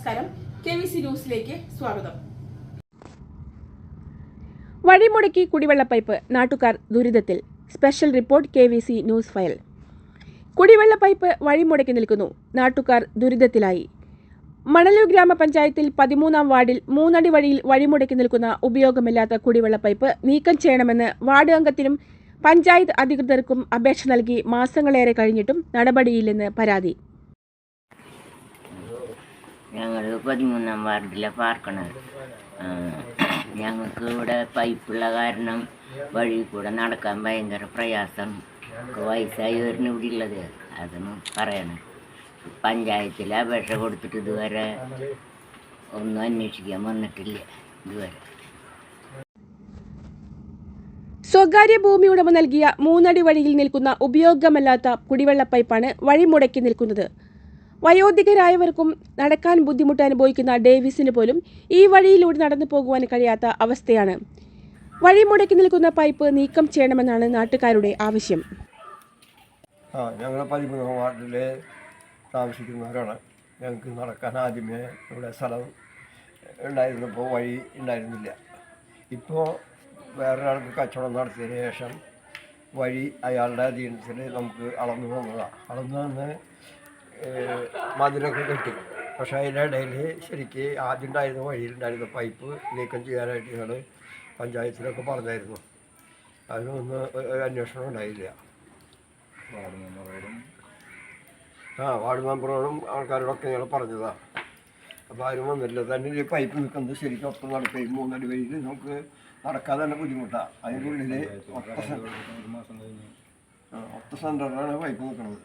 നമസ്കാരം. K V C ന്യൂസിലേക്ക് സ്വാഗതം. വഴിമുടക്കി കുടിവെള്ള പൈപ്പ് നാട്ടുകാർ ദുരിതത്തിൽ. Special report K V C news file. കുടിവെള്ള പൈപ്പ് വഴിമുടക്കി നിൽക്കുന്നു. നാട്ടുകാർ ദുരിതത്തിലായി. മണലൂർ ഗ്രാമപഞ്ചായത്തിൽ പതിമൂന്നാം വാർഡിൽ മൂന്നടി വഴിയിൽ വഴിമുടക്കി നിൽക്കുന്ന ഉപയോഗമില്ലാത്ത കുടിവെള്ള പൈപ്പ് നീക്കം ചെയ്യണമെന്ന് വാർഡ് അംഗത്തിനും പഞ്ചായത്ത് അധികൃതർക്കും അപേക്ഷ നൽകി മാസങ്ങളേറെ കഴിഞ്ഞിട്ടും നടപടിയില്ലെന്ന് പരാതി. ഞങ്ങൾ പതിമൂന്നാം വാർഡിലെ പാർക്കണത്. ഞങ്ങൾക്ക് ഇവിടെ പൈപ്പുള്ള കാരണം വഴി കൂടെ നടക്കാൻ ഭയങ്കര പ്രയാസം. വയസ്സായവരിന് ഇവിടെ ഉള്ളത്. അതൊന്നും പറയണം പഞ്ചായത്തിൽ അപേക്ഷ കൊടുത്തിട്ട് ഇതുവരെ ഒന്നും അന്വേഷിക്കാൻ വന്നിട്ടില്ല ഇതുവരെ. സ്വകാര്യ ഭൂമി ഉടമ നൽകിയ മൂന്നടി വഴിയിൽ നിൽക്കുന്ന ഉപയോഗമല്ലാത്ത കുടിവെള്ള പൈപ്പാണ് വഴിമുടക്കി നിൽക്കുന്നത്. വയോധികരായവർക്കും നടക്കാൻ ബുദ്ധിമുട്ട് അനുഭവിക്കുന്ന ഡേവിസിന് പോലും ഈ വഴിയിലൂടെ നടന്നു പോകുവാൻ കഴിയാത്ത അവസ്ഥയാണ്. വഴി മുടക്കി നിൽക്കുന്ന പൈപ്പ് നീക്കം ചെയ്യണമെന്നാണ് നാട്ടുകാരുടെ ആവശ്യം. ആ ഞങ്ങൾ പതിമൂന്നാം വാർഡിൽ താമസിക്കുന്നവരാണ്. ഞങ്ങൾക്ക് നടക്കാൻ ആദ്യമേ ഇവിടെ സ്ഥലം ഉണ്ടായിരുന്നപ്പോൾ വഴി ഉണ്ടായിരുന്നില്ല. ഇപ്പോൾ വേറൊരാൾക്ക് കച്ചവടം നടത്തിയതിന് ശേഷം വഴി അയാളുടെ അധീനത്തിൽ നമുക്ക് അളന്നു പോകുന്നതാണ്. അളന്നു തന്ന് ഏഹ്, കിട്ടി. പക്ഷെ ഇടയിൽ ശരിക്ക് ആദ്യം ഉണ്ടായിരുന്ന വഴിയിലുണ്ടായിരുന്ന പൈപ്പ് നീക്കം ചെയ്യാനായിട്ട് ഞങ്ങൾ പഞ്ചായത്തിലൊക്കെ പറഞ്ഞായിരുന്നു. അതിനൊന്നും ഒരു അന്വേഷണം ഉണ്ടായില്ല. ആ വാർഡ് മെമ്പറോടും ആൾക്കാരോടൊക്കെ ഞങ്ങൾ പറഞ്ഞതാ. അപ്പോൾ ആരും വന്നില്ല തന്നെ ഈ പൈപ്പ് നിൽക്കുന്നത് ശരിക്കും ഒപ്പം നടക്കുകയും മൂന്നടി വഴിയിൽ നമുക്ക് നടക്കാതെ തന്നെ ബുദ്ധിമുട്ടാണ് അതിനുള്ളിൽ ഒറ്റ ഒത്ത സെ- ആ, ഒത്ത സെന്ററിലാണ് പൈപ്പ് നിൽക്കുന്നത്